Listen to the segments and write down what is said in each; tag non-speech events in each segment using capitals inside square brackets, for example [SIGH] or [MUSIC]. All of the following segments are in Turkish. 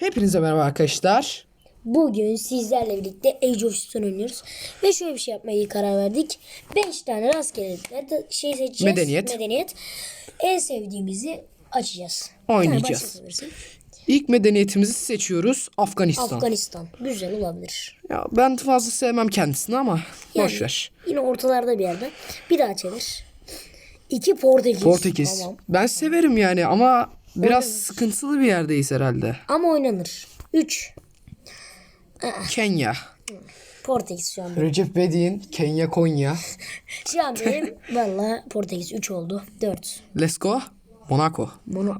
Hepinize merhaba arkadaşlar. Bugün sizlerle birlikte Age of Stone oynuyoruz. Ve şöyle bir şey yapmaya karar verdik. 5 tane rastgele şey seçeceğiz. Medeniyet. Medeniyet. En sevdiğimizi açacağız. Oynayacağız. İlk medeniyetimizi seçiyoruz. Afganistan. Afganistan. Güzel olabilir. ya ben fazla sevmem kendisini ama Yani boş ver. Yine ortalarda bir yerde. Bir daha çevir. İki Portekiz. Portekiz. Tamam. Ben severim yani ama biraz sıkıntılı bir yerdeyiz herhalde. Ama oynanır. 3. Kenya. Portekiz şu an benim. Recep Vedin, Kenya, Konya. Şu an benim [LAUGHS] valla Portekiz 3 oldu. 4. Let's go. Monaco.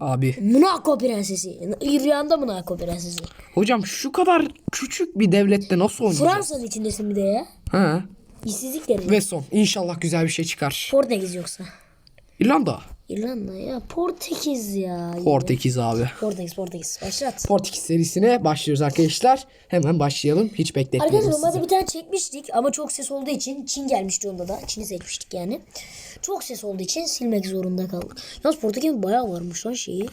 Abi. Monaco prensesi. Rüyamda Monaco prensesi. Hocam şu kadar küçük bir devlette nasıl oynayacağız? Fransa'nın içindesin bir de ya. Ha. İşsizlik derece. Ve son. İnşallah güzel bir şey çıkar. Portekiz yoksa. İrlanda. İrlanda ya. Portekiz ya. Portekiz abi. Portekiz Portekiz. Başlat. Portekiz serisine başlıyoruz arkadaşlar. Hemen başlayalım. Hiç bekletmeyelim Arkadaşlar sizi. normalde bir tane çekmiştik ama çok ses olduğu için Çin gelmişti onda da. Çin'i seçmiştik yani. Çok ses olduğu için silmek zorunda kaldık. Yalnız Portekiz'in bayağı varmış lan şeyi.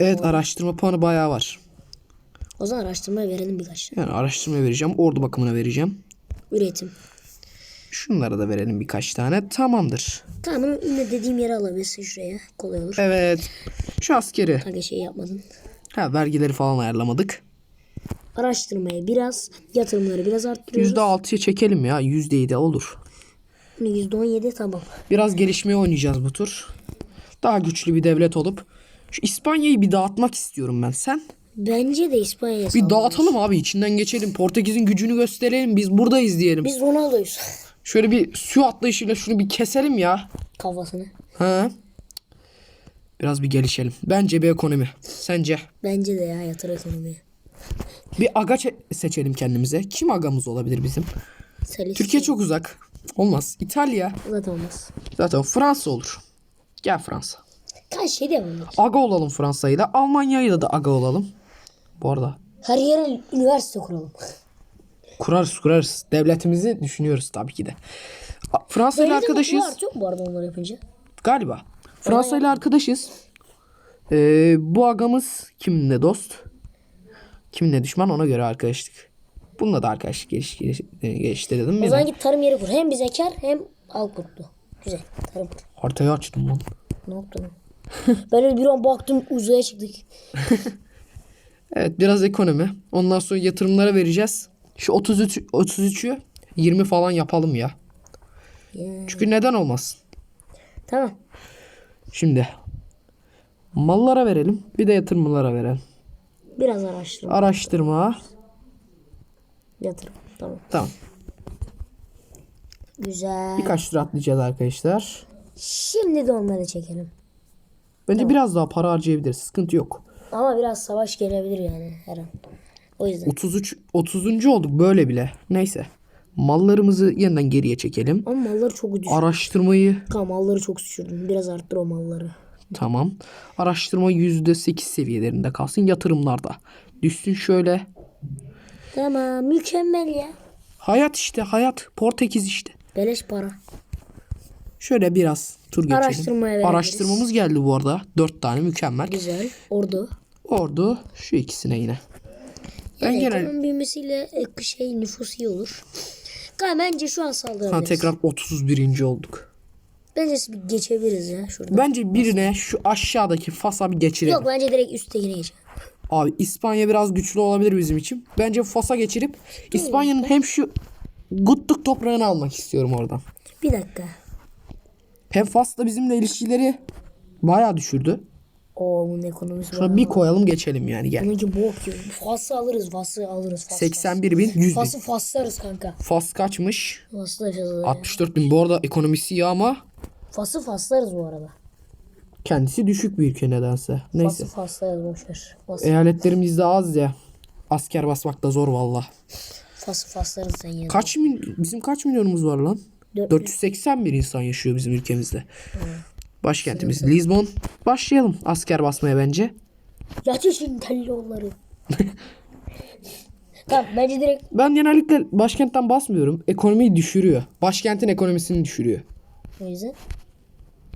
Evet araştırma puanı bayağı var. O zaman araştırmaya verelim birkaç. Yani araştırmaya vereceğim. Ordu bakımına vereceğim. Üretim. Şunlara da verelim birkaç tane. Tamamdır. Tamam yine dediğim yere alabilirsin şuraya. Kolay olur. Evet. Şu askeri. Kanka şey yapmadın. Ha vergileri falan ayarlamadık. Araştırmayı biraz, yatırımları biraz arttırıyoruz. %6'ya çekelim ya. %7 de olur. %17 tamam. Biraz gelişmeye oynayacağız bu tur. Daha güçlü bir devlet olup. Şu İspanya'yı bir dağıtmak istiyorum ben. Sen? Bence de İspanya'ya Bir dağıtalım abi. içinden geçelim. Portekiz'in gücünü gösterelim. Biz buradayız diyelim. Biz Ronaldo'yuz. Şöyle bir su atlayışıyla şunu bir keselim ya. Kafasını. Ha? Biraz bir gelişelim. Bence bir ekonomi. Sence? Bence de ya yatır ekonomiye. Bir aga çe- seçelim kendimize. Kim agamız olabilir bizim? Selis. Türkiye çok uzak. Olmaz. İtalya. Zaten olmaz. Zaten Fransa olur. Gel Fransa. Kaç şey de yapalım. Aga olalım Fransa'yla. Almanya'yla da aga olalım. Bu arada. Her yere üniversite kuralım. Kurarız kurarız. Devletimizi düşünüyoruz tabii ki de. Fransa ile arkadaşız. çok bu arada onları yapınca. Galiba. Fransa ile arkadaşız. Ee, bu agamız kiminle dost? Kiminle düşman ona göre arkadaşlık. Bununla da arkadaşlık geliş, geliş, e, geliştirelim. O zaman git tarım yeri kur. Hem bize kar hem al kurtlu. Güzel. Tarım kur. Haritayı açtım lan. Ne yaptın? [LAUGHS] ben öyle bir an baktım uzaya çıktık. [LAUGHS] Evet biraz ekonomi. Ondan sonra yatırımlara vereceğiz. Şu 33 33'ü 20 falan yapalım ya. Ya. Çünkü neden olmasın? Tamam. Şimdi mallara verelim. Bir de yatırımlara verelim. Biraz araştırma. Araştırma. Yatırım. Tamam. Tamam. Güzel. Birkaç tur atlayacağız arkadaşlar. Şimdi de onları çekelim. Bence biraz daha para harcayabiliriz. Sıkıntı yok. Ama biraz savaş gelebilir yani her an. O yüzden. 33 30. olduk böyle bile. Neyse. Mallarımızı yeniden geriye çekelim. Ama malları çok ucuz. Araştırmayı Kanka malları çok düşürdüm. Biraz arttır o malları. tamam. Araştırma %8 seviyelerinde kalsın. Yatırımlarda. Düşsün şöyle. Tamam mükemmel ya. Hayat işte hayat. Portekiz işte. Beleş para. Şöyle biraz tur geçelim. Araştırmaya verebiliriz. Araştırmamız geldi bu arada. 4 tane mükemmel. Güzel. Ordu. Ordu şu ikisine yine. Ben Yani genel ekonomi büyümesiyle e, şey nüfus iyi olur. Kanka bence şu an saldırabiliriz. ha, tekrar 31. olduk. Bence bir geçebiliriz ya şurada. Bence birine şu aşağıdaki Fas'a bir geçirelim. Yok bence direkt üsttekine geçelim. Abi İspanya biraz güçlü olabilir bizim için. Bence Fas'a geçirip İspanya'nın hem şu Gutluk toprağını almak istiyorum oradan. Bir dakika. Hem Fas da bizimle ilişkileri bayağı düşürdü. Oo bunun ekonomisi Şuna bir koyalım geçelim yani gel. Bununki bok gibi. Fas'ı alırız. Fas'ı alırız. Fas, 81 bin 100 bin. Fas'ı faslarız kanka. Fas kaçmış? Fas'ı da faslarız. 64 bin. Bu arada ekonomisi iyi ama Fas'ı faslarız bu arada. kendisi düşük bir ülke nedense. Neyse. Fas'ı faslarız boşver. Fas, Eyaletlerimiz de az ya. Asker basmak da zor valla. Fas'ı faslarız sen ya. Kaç min bizim kaç milyonumuz var lan? Dört- 481 insan yaşıyor bizim ülkemizde. Başkentimiz Lisbon. Başlayalım asker basmaya bence. Yatışın telloğulları. [LAUGHS] tamam bence direkt Ben genellikle başkentten basmıyorum. Ekonomiyi düşürüyor. Başkentin ekonomisini düşürüyor. o yüzden.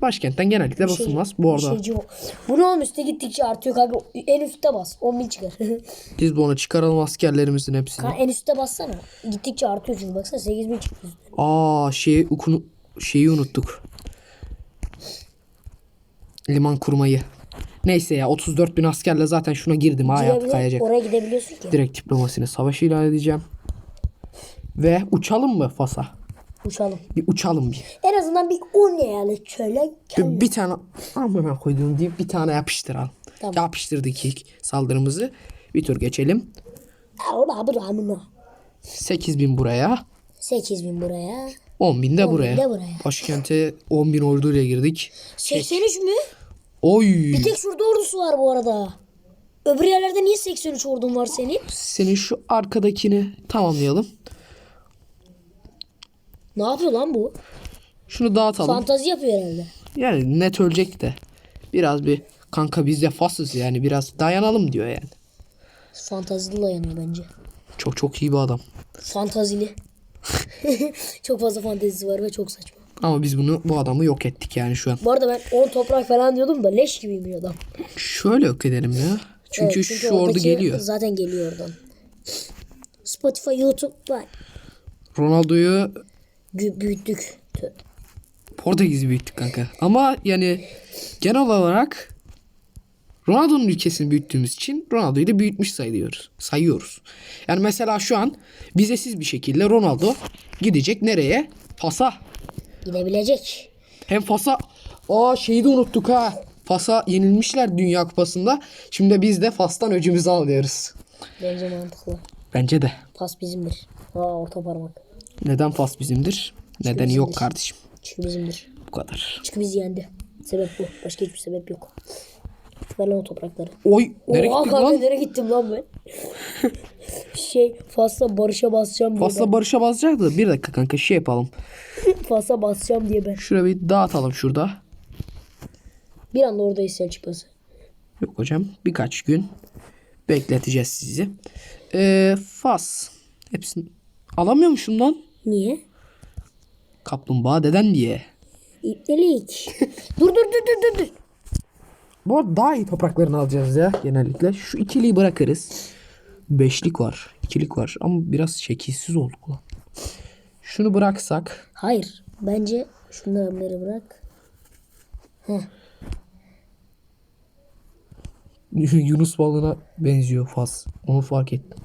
Başkentten genellikle Şey- basılmaz. Bu arada şeyci o. Bu ne oğlum üstte gittikçe artıyor kanka. En üstte bas. 10 bin çıkar. [LAUGHS] biz bunu çıkaralım askerlerimizin hepsini. kanka en üstte bassana. Gittikçe artıyor çünkü baksana 8 bin çıktı. Aa şeyi, ukunu, şeyi unuttuk. Liman kurmayı. Neyse ya 34 bin askerle zaten şuna girdim hayat kayacak. Oraya gidebiliyorsun ki. Direkt diplomasini savaş ilan edeceğim. Ve uçalım mı Fas'a? Uçalım. Bir uçalım bir. En azından bir un yani şöyle. Bir, bir tane amına koyduğum deyip bir tane yapıştıralım. Tamam. Yapıştırdık ilk saldırımızı. Bir tur geçelim. Ama bu amına. 8000 buraya. 8000 buraya. 10 bin de buraya. de buraya. Başkente 10 bin orduyla girdik. 83 mü? Oy. Bir tek şurada ordusu var bu arada. Öbür yerlerde niye 83 ordun var senin? Senin şu arkadakini tamamlayalım. Ne yapıyor lan bu? Şunu dağıtalım. Fantazi yapıyor herhalde. Yani net ölecek de. Biraz bir kanka biz de fasız yani biraz dayanalım diyor yani. Fantazili dayanıyor bence. Çok çok iyi bir adam. Fantazili çok fazla fantezisi var ve çok saçma. Ama biz bunu bu adamı yok ettik yani şu an. Bu arada ben 10 toprak falan diyordum da leş gibiymiş adam. Şöyle yok edelim ya. Çünkü, Evet, şu ordu geliyor. Zaten geliyor oradan. Spotify, YouTube var. Ronaldo'yu büyüttük. Portekiz büyüttük kanka. Ama yani genel olarak Ronaldo'nun ülkesini büyüttüğümüz için Ronaldo'yu da büyütmüş sayıyoruz. Sayıyoruz. Yani mesela şu an vizesiz bir şekilde Ronaldo gidecek nereye? Fas'a. Gidebilecek. Hem Fas'a aa şeyi de unuttuk ha. Fas'a yenilmişler Dünya Kupası'nda. Şimdi biz de Fas'tan öcümüzü alıyoruz. Bence mantıklı. Bence de. Pas bizimdir. Aa orta parmak. Neden Fas bizimdir? Nedeni yok bizimdir. kardeşim. Çünkü bizimdir. Bu kadar. Çünkü biz yendi. Sebep bu. Başka hiçbir sebep yok. Ver lan o toprakları. Oy nereye Oha gittik kanka lan? nereye gittim lan ben? [LAUGHS] şey Fas'la barışa basacağım diye Fas'la barışa basacaktı. Bir dakika kanka şey yapalım. ben. [LAUGHS] Fas'a basacağım diye ben. Şuraya bir dağıtalım şurada. Bir anda orada isyan çıkması. Yok hocam birkaç gün bekleteceğiz sizi. Ee, Fas. Hepsini alamıyormuşum lan. Niye? Kaplumbağa deden diye. İpnelik. [LAUGHS] dur dur dur dur dur. Bu arada daha iyi topraklarını alacağız ya genellikle. Şu ikiliyi bırakırız. Beşlik var. ikilik var. Ama biraz şekilsiz olduk lan. Şunu bıraksak. Hayır. Bence şunları bırak. [LAUGHS] Yunus balığına benziyor Fas. Onu fark ettim.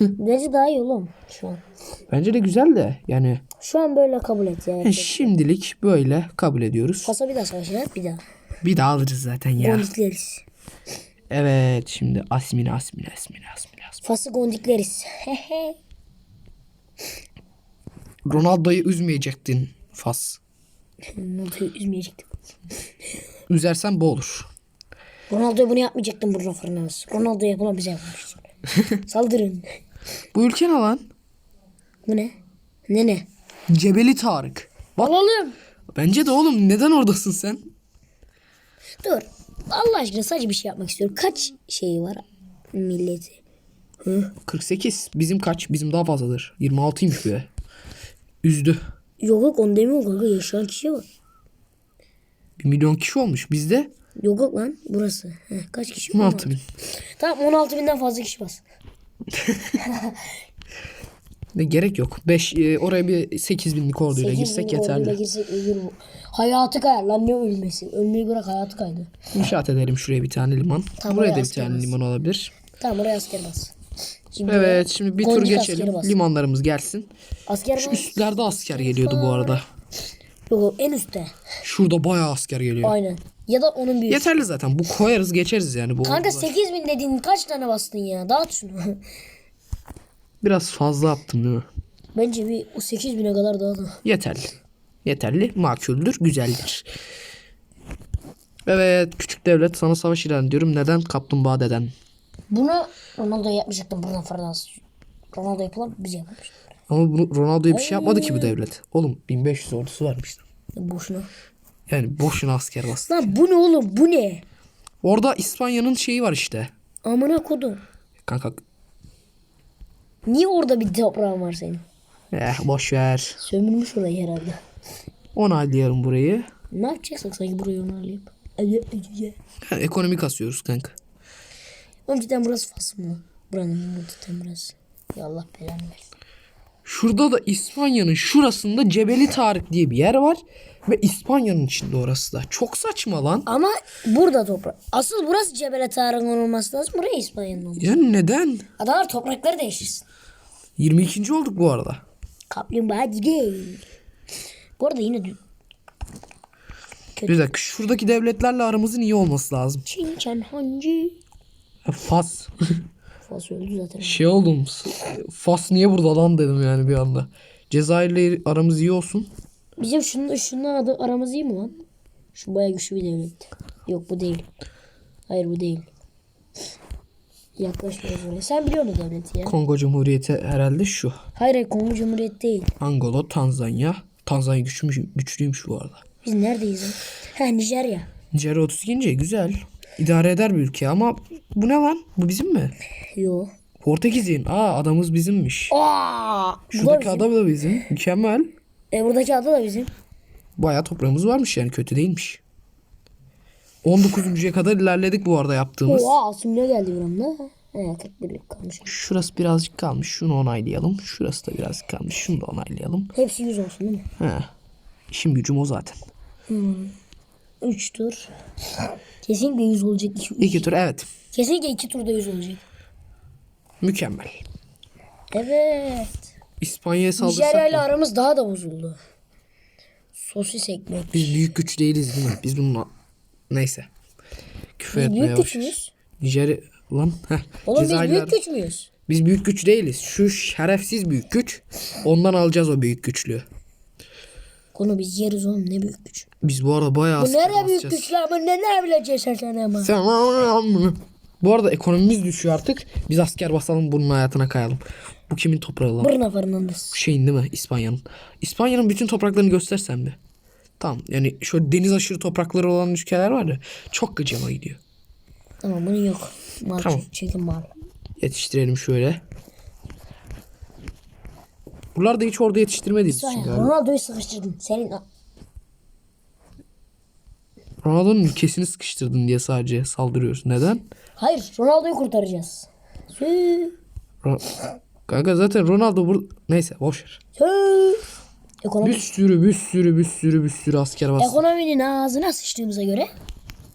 [LAUGHS] Bence daha iyi oğlum şu an. Bence de güzel de yani Şu an böyle kabul et ya. e, şimdilik böyle kabul ediyoruz. Fas'a bir daha savaşın bir daha. Bir daha alırız zaten ya. Gondikleriz. Evet şimdi Asmine Asmine Asmine Asmine Asmine. Fas'ı gondikleriz. Ronaldo'yu üzmeyecektin Fas. Ronaldo'yu üzmeyecektim. Üzersen bu olur. Ronaldo'ya bunu yapmayacaktım Bruno Fernandes. Ronaldo yapılan bize yapmış. [LAUGHS] Saldırın. Bu ülke ne lan? Bu ne? Ne ne? Cebeli Tarık. Bak Alalım. bence de oğlum neden oradasın sen? Dur. Allah aşkına sadece bir şey yapmak istiyorum. Kaç şeyi var milleti? 48. Bizim kaç? Bizim daha fazladır. 26'ymış be. Üzdü. Yok yok onu demiyorum kanka yaşayan kişi var. 1 milyon kişi olmuş. Bizde Yok yok lan burası. Heh, kaç kişi? 16 bin. Tamam 16 binden fazla kişi bas. [LAUGHS] Ne gerek yok. 5 oraya bir 8 binlik orduyla Sekiz girsek bin orduyla yeterli. girsek? Hayatı kayar lan ne ölmesi. Ölmeyi bırak hayatı kaydı. İnşaat edelim şuraya bir tane liman. Tamam, Buraya da bir tane asker bas. liman olabilir. Tamam oraya asker bas. Şimdi Evet şimdi bir tur geçelim. bas. Limanlarımız gelsin. Asker Şu bas. üstlerde asker geliyordu bu arada. Yok yok en üstte. Şurada bayağı asker geliyor. Aynen. Ya da onun büyüğü. Yeterli zaten. Bu koyarız geçeriz yani. Bu Kanka ordular. 8 bin dediğin kaç tane bastın ya? Dağıt şunu. [LAUGHS] Biraz fazla attım değil mi? Bence bir o 8 bine kadar dağıtın. Yeterli. Yeterli. Makuldür. Güzeldir. Evet. Küçük devlet sana savaş ilan ediyorum. Neden? Kaplumbağa deden. Bunu Ronaldo yapmayacaktım Bruno Fernandes. Ronaldo yapılan biz yapmamış. Ama bunu Ronaldo'ya bir şey yapmadı ki bu devlet. Oğlum 1500 ordusu varmış. Boşuna. Yani boşuna asker bastı. Lan bu ne oğlum bu ne? Orada İspanya'nın şeyi var işte. Amına kodum. Kanka Niye orada bir toprağın var senin? eh boş ver. Sömürmüş orayı herhalde. Onaylıyorum burayı. Ne yapacaksak sanki burayı ege. Ha, ekonomi kasıyoruz kanka. Cidden burası Fas mı? Buranın cidden burası? Ya Allah belanı versin. Şurada da İspanya'nın şurasında Cebeli Tarık diye bir yer var. Ve İspanya'nın içinde orası da. Çok saçma lan. Ama burada toprak. Asıl burası Cebele Tarık'ın olması lazım. Buraya İspanya'nın olması. Ya neden? Adamlar toprakları değiştirsin. 22. olduk bu arada. Kaplumbağa gidelim. Bu arada yine dü- Bir dakika şuradaki devletlerle aramızın iyi olması lazım. Çin Çen Hancı. Ha, Fas. [LAUGHS] Fas öldü zaten. şey oldum. Fas niye burada lan dedim yani bir anda. Cezayir'le aramız iyi olsun. Bizim şunun, şunun adı aramız iyi mi lan? Şu bayağı güçlü bir devlet. Yok bu değil. Hayır bu değil. Yaklaşmıyoruz oraya. Sen biliyor musun devleti ya? Kongo Cumhuriyeti herhalde şu. Hayır hayır Kongo Cumhuriyeti değil. Angola, Tanzanya. Tanzanya güçlüymüş, güçlüymüş bu arada. Biz neredeyiz ya? Ha Nijerya. Nijerya 32. güzel. İdare eder bir ülke ama bu ne lan? Bu bizim mi? Yo. Portekiz'in. Aa adamız bizimmiş. Aa! Şuradaki adam da bizim. Mükemmel. E, buradaki adı da bizim. Bayağı toprağımız varmış yani kötü değilmiş. 19.ya kadar ilerledik bu arada yaptığımız. Oha Asım ne geldi buramda? He 41 kalmış. Şurası birazcık kalmış. Şunu onaylayalım. Şurası da birazcık kalmış. Şunu da onaylayalım. Hepsi 100 olsun değil mi? He. İşim gücüm o zaten. 3 tur. Kesinlikle 100 olacak. 2 İki tur evet. Kesinlikle 2 turda 100 olacak. Mükemmel. Evet. İspanya'ya Nijerya saldırsak ile mı? aramız daha da bozuldu. Sosis ekmek. Biz büyük güç değiliz değil mi? Biz bununla... Neyse. Küfür Biz etmeye büyük güç müyüz? Nijerya... Lan heh. Oğlum biz büyük güç müyüz? Biz büyük güç değiliz. Şu şerefsiz büyük güç. Ondan alacağız o büyük güçlüğü. Konu biz yeriz oğlum ne büyük güç. Biz bu arada bayağı Bu nereye büyük basacağız. güçler ama ne ne bileceksin sen ama. Tamam. Bu arada ekonomimiz düşüyor artık. Biz asker basalım bunun hayatına kayalım. Bu kimin toprağı lan? Bruno Fernandes. Şeyin değil mi? İspanya'nın. İspanya'nın bütün topraklarını göstersem mi? Tamam yani şu deniz aşırı toprakları olan ülkeler var ya çok gıcıma gidiyor. Tamam bunun yok. Mal Tamam. çekin mal. Yetiştirelim şöyle. Buralarda hiç orada galiba. Ronaldo'yu sıkıştırdın. Senin Ronaldo'nun ülkesini sıkıştırdın diye sadece saldırıyoruz. Neden? Hayır Ronaldo'yu kurtaracağız. Kanka zaten Ronaldo bur... Neyse boşver. Ekonomi. Bir sürü bir sürü bir sürü bir sürü asker bas. Ekonominin ağzına sıçtığımıza göre.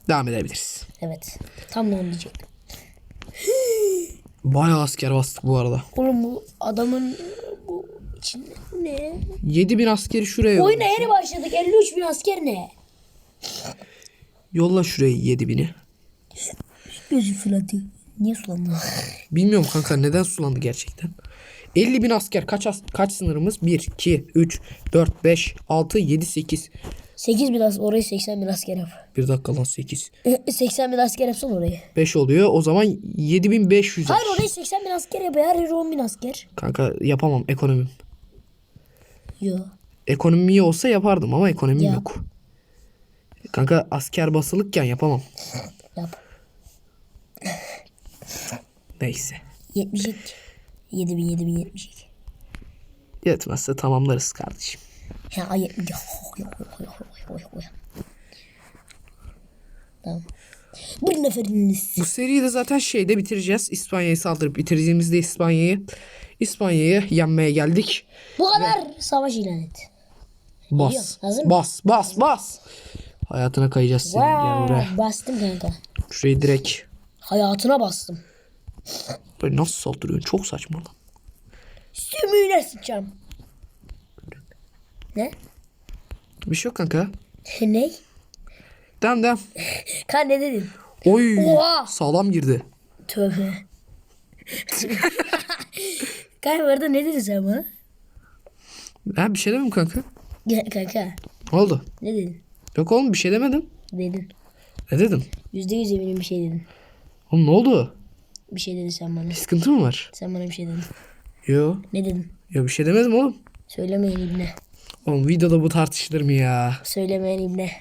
Devam edebiliriz. Evet. Tam da onu diyecektim. [GASPS] Bayağı asker bastık bu arada. Oğlum bu adamın bu içinde ne? 7000 askeri şuraya Oyuna yeni başladık. 53 bin asker ne? Yolla şuraya 7000'i. Gözü fırladı. Niye sulandı? Bilmiyorum kanka neden sulandı gerçekten. 50 bin asker kaç as- kaç sınırımız? 1, 2, 3, 4, 5, 6, 7, 8. 8 bin asker. Orayı 80 bin asker yap. Bir dakika lan 8. 80 [LAUGHS] bin asker yapsan orayı. 5 oluyor. O zaman 7500. Hayır orayı 80 bin asker yap. Her yeri 10 bin asker. Kanka yapamam ekonomim. Yo. Ekonomim iyi olsa yapardım ama ekonomim Yap. yok. Kanka asker basılıkken yapamam. [LAUGHS] Yap. Neyse. 72. 7 bin 7 bin 72. Yetmezse tamamlarız kardeşim. Ya ay 70. Yok yok yok yok yok yok yok. Tamam. Bir neferiniz. Bu seriyi de zaten şeyde bitireceğiz. İspanya'yı saldırıp bitireceğimizde İspanya'yı İspanya'yı yenmeye geldik. Bu kadar savaş ilan et. Bas. Hazır? Bas bas bas. Hayatına kayacağız senin gel buraya. Wow, bastım kanka. Şurayı direkt Hayatına bastım. Böyle nasıl saldırıyorsun? Çok saçma lan. Sümüğüne sıçacağım. Ne? Bir şey yok kanka. ne? Devam devam. Kan ne dedin? Oy. Oha. Sağlam girdi. Tövbe. Kan orada ne dedin sen bana? Ha bir şey demem kanka. Ya, kanka Ne oldu? ne dedin? Yok oğlum bir şey demedim. Dedin. Ne dedim? Yüzde yüz eminim bir şey dedin. Oğlum ne oldu? Bir şey dedin sen bana. Bir sıkıntı mı var? Sen bana bir şey dedin. Yo. Ne dedin? Yo bir şey demedim oğlum. Söylemeyen ibne. Oğlum videoda bu tartışılır mı ya? Söylemeyen ibne.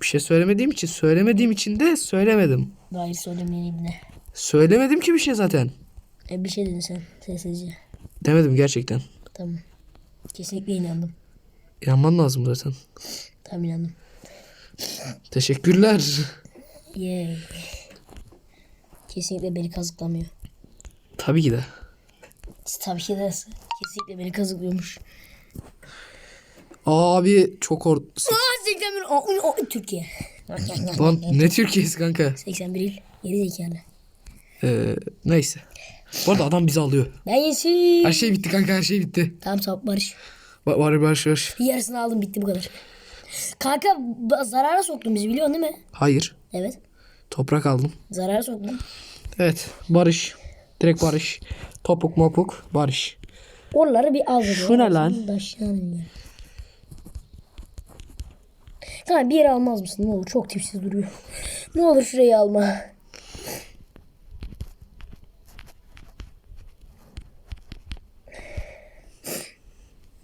Bir şey söylemediğim için söylemediğim için de söylemedim. Hayır söylemeyen ibne. Söylemedim ki bir şey zaten. E, bir şey dedin sen sessizce. Demedim gerçekten. Tamam. Kesinlikle inandım. İnanman lazım zaten. Tam inandım. Teşekkürler. Yay. Kesinlikle beni kazıklamıyor. Tabii ki de. Tabii ki de kesinlikle beni kazıklıyormuş. Abi çok or... Aa 81 o, o, Türkiye. Lan ne Türkiye'si kanka? 81 il. Geri zekalı. Ee, neyse. Bu arada adam bizi alıyor. Ben yesin. Her şey bitti kanka her şey bitti. Tamam tamam Barış. Var var var var. Yarısını aldım bitti bu kadar. Kanka ba- zarara soktun bizi biliyorsun değil mi? Hayır. Evet. Toprak aldım. Zarara soktun. Evet. Barış. Direkt barış. Topuk mopuk barış. Oraları bir al. Şu ne lan? Kanka bir yere almaz mısın? Ne olur çok tipsiz duruyor. Ne olur şurayı alma.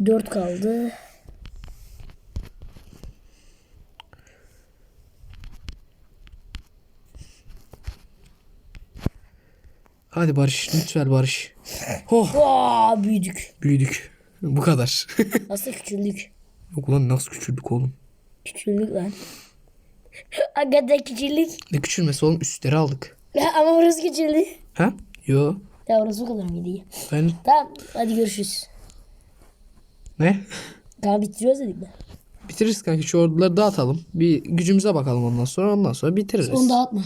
Dört kaldı. Hadi barış. Lütfen barış. Oh. Aa büyüdük. Büyüdük. Bu kadar. [LAUGHS] Aslında küçüldük. Yok lan nasıl küçüldük oğlum. Küçüldük lan. [LAUGHS] Hakikaten küçüldük. Ne küçülmesi oğlum üstleri aldık. [LAUGHS] Ama burası küçüldü. Ha? Yo. Ya orası bu kadar mıydı? Ben Tamam hadi görüşürüz. ne? Tamam bitiriyoruz dedik mi? Bitiririz kanka şu orduları dağıtalım. Bir gücümüze bakalım ondan sonra ondan sonra bitiririz. Onu dağıtma.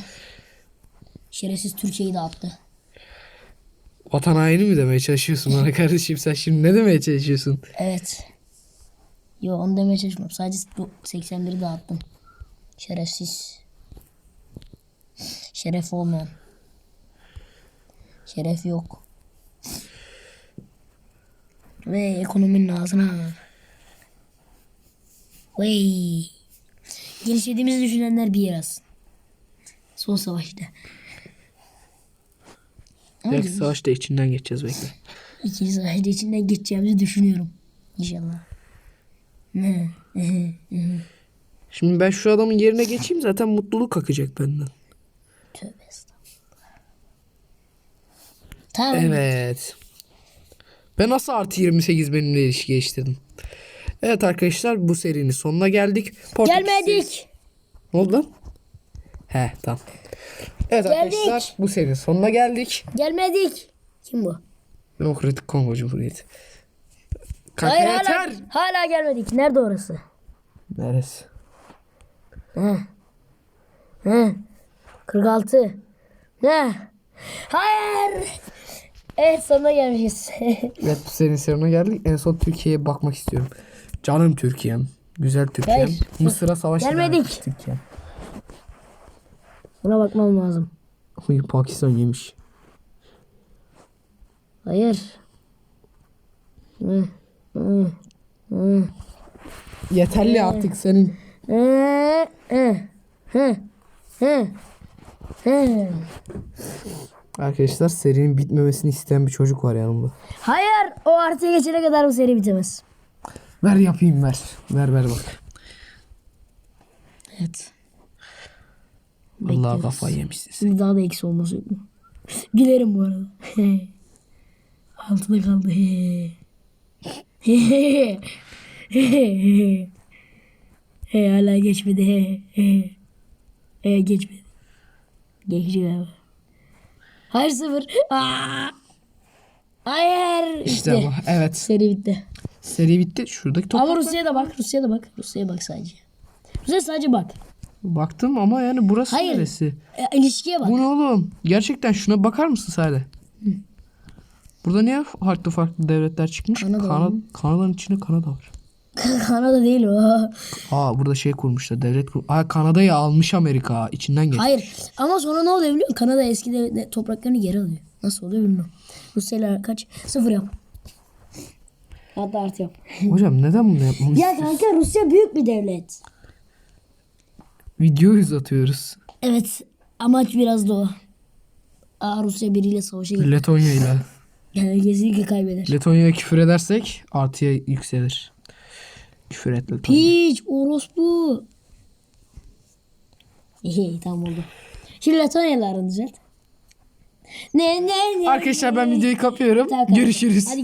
Şerefsiz Türkiye'yi dağıttı. Vatan haini mi demeye çalışıyorsun bana kardeşim sen şimdi ne demeye çalışıyorsun? Evet. Yo onu demeye çalışmıyorum. Sadece bu 81'i dağıttım. Şerefsiz. Şeref olmayan. Şeref yok. Ve ekonominin ağzına. Vay. Genişlediğimizi düşünenler bir yer alsın. Son savaşta. Belki savaşta içinden geçeceğiz bekle. İkinci savaşta içinden geçeceğimizi düşünüyorum. İnşallah. Şimdi ben şu adamın yerine geçeyim zaten mutluluk akacak benden. Tövbe estağfurullah. Tamam. Evet. Ben nasıl artı 28 benimle ilişki geliştirdim? Evet arkadaşlar bu serinin sonuna geldik. Portekiz Gelmedik. Ne oldu lan? He tamam. Evet Geldik. arkadaşlar bu serinin sonuna geldik. Gelmedik. Kim bu? Demokratik Kongo Cumhuriyeti. Kanka Hayır yeter. hala, hala gelmedik. Nerede orası? Neresi? He. He. 46. Ne? Hayır. Evet sonuna gelmişiz. [LAUGHS] Evet bu serinin sonuna geldik. En son Türkiye'ye bakmak istiyorum. Canım Türkiye'm. Güzel Türkiye'm. Hayır. Mısır'a savaş Gelmedik. Türkiye'm. Buna bakmam lazım. Hayır Pakistan yemiş. Hayır. Hı. Hı. Hı. Yeterli artık senin. Hı. Hı. Hı. Hı. Arkadaşlar serinin bitmemesini isteyen bir çocuk var yanımda. Hayır. O artıya geçene kadar bu seri bitemez. Ver yapayım ver. Ver ver bak. Evet. Allah Bekleriz. kafayı yemişsin sen. Daha da eksi olması? Gülerim bu arada. Altıda kaldı. He hala geçmedi. He, he. He geçmedi. Geçti galiba. Hayır sıfır. Aa! Hayır. İşte bu. Evet. Seri bitti. Seri bitti. Şuradaki top. Ama Rusya'ya da bak. Rusya'ya da bak. Rusya'ya bak sadece. Rusya'ya sadece bak. Baktım ama yani burası Hayır. neresi? E, ilişkiye bak. Bu ne oğlum? Gerçekten şuna bakar mısın Sade? Burada niye farklı farklı devletler çıkmış? Kanada Kana-? Kanada'nın içinde Kanada var. [LAUGHS] Kanada değil o. Aa burada şey kurmuşlar. Devlet kur- Aa Kanada'yı almış Amerika. içinden geç. Hayır. Ama sonra ne oluyor biliyor musun? Kanada eski de, de- topraklarını geri alıyor. Nasıl oluyor bilmiyorum. Rusya'yla kaç? Sıfır yap. Hatta artı yap. Hocam neden bunu yapmamız? Ya kanka Rusya büyük bir devlet. Videoyu uzatıyoruz. Evet. Amaç biraz da o. Aa Rusya biriyle savaşa gitti. Letonya ile. [LAUGHS] Yani kesinlikle kaybeder. Letonya'ya küfür edersek artıya yükselir. Küfür et Letonya. Piç orospu. İyi tamam oldu. Şimdi Letonya'yla düzelt. Ne ne ne. Arkadaşlar ben videoyu kapıyorum. Tamam, tamam. Görüşürüz. Hadi